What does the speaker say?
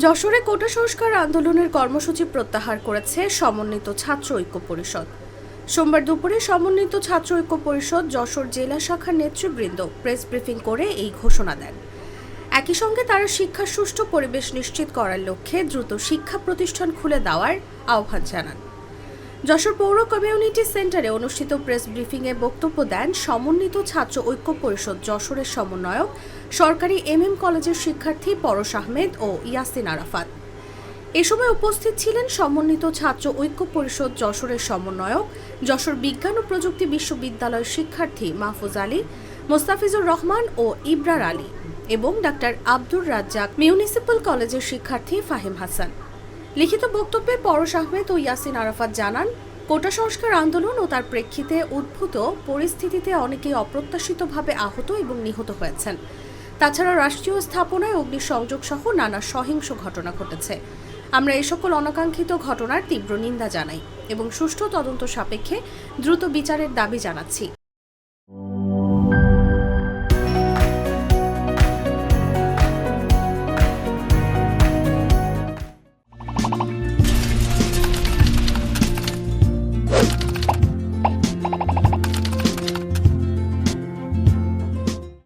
যশোরে কোটা সংস্কার আন্দোলনের কর্মসূচি প্রত্যাহার করেছে সমন্বিত ছাত্র ঐক্য পরিষদ। সোমবার দুপুরে সমন্বিত ছাত্র ঐক্য পরিষদ যশোর জেলা শাখার নেতৃবৃন্দ প্রেস ব্রিফিং করে এই ঘোষণা দেন। একই সঙ্গে তারা শিক্ষার সুষ্ঠু পরিবেশ নিশ্চিত করার লক্ষ্যে দ্রুত শিক্ষা প্রতিষ্ঠান খুলে দেওয়ার আহ্বান জানান। যশোর পৌর কমিউনিটি সেন্টারে অনুষ্ঠিত প্রেস ব্রিফিংয়ে বক্তব্য দেন সমন্বিত ছাত্র ঐক্য পরিষদ যশোরের সমন্বয়ক, সরকারি এম এম কলেজের শিক্ষার্থী পরশ আহমেদ ও ইয়াসিন আরাফাত। এ সময় উপস্থিত ছিলেন সমন্বিত ছাত্র ঐক্য পরিষদ যশোরের সমন্বয়ক, যশোর বিজ্ঞান ও প্রযুক্তি বিশ্ববিদ্যালয়ের শিক্ষার্থী মাহফুজ আলী, মোস্তাফিজুর রহমান ও ইবরার আলী এবং ডাক্তার আব্দুর রাজ্জাক মিউনিসিপ্যাল কলেজের শিক্ষার্থী ফাহিম হাসান। লিখিত বক্তব্যে পরশ আহমেদ ও ইয়াসিন আরাফাত জানান, কোটা সংস্কার আন্দোলন ও তার প্রেক্ষিতে উদ্ভূত পরিস্থিতিতে অনেকেই অপ্রত্যাশিতভাবে আহত এবং নিহত হয়েছেন। তাছাড়া রাষ্ট্রীয় স্থাপনায় অগ্নিসংযোগ সহ নানা সহিংস ঘটনা ঘটেছে। আমরা এই সকল অনাকাঙ্ক্ষিত ঘটনার তীব্র নিন্দা জানাই এবং সুষ্ঠু তদন্ত সাপেক্ষে দ্রুত বিচারের দাবি জানাচ্ছি।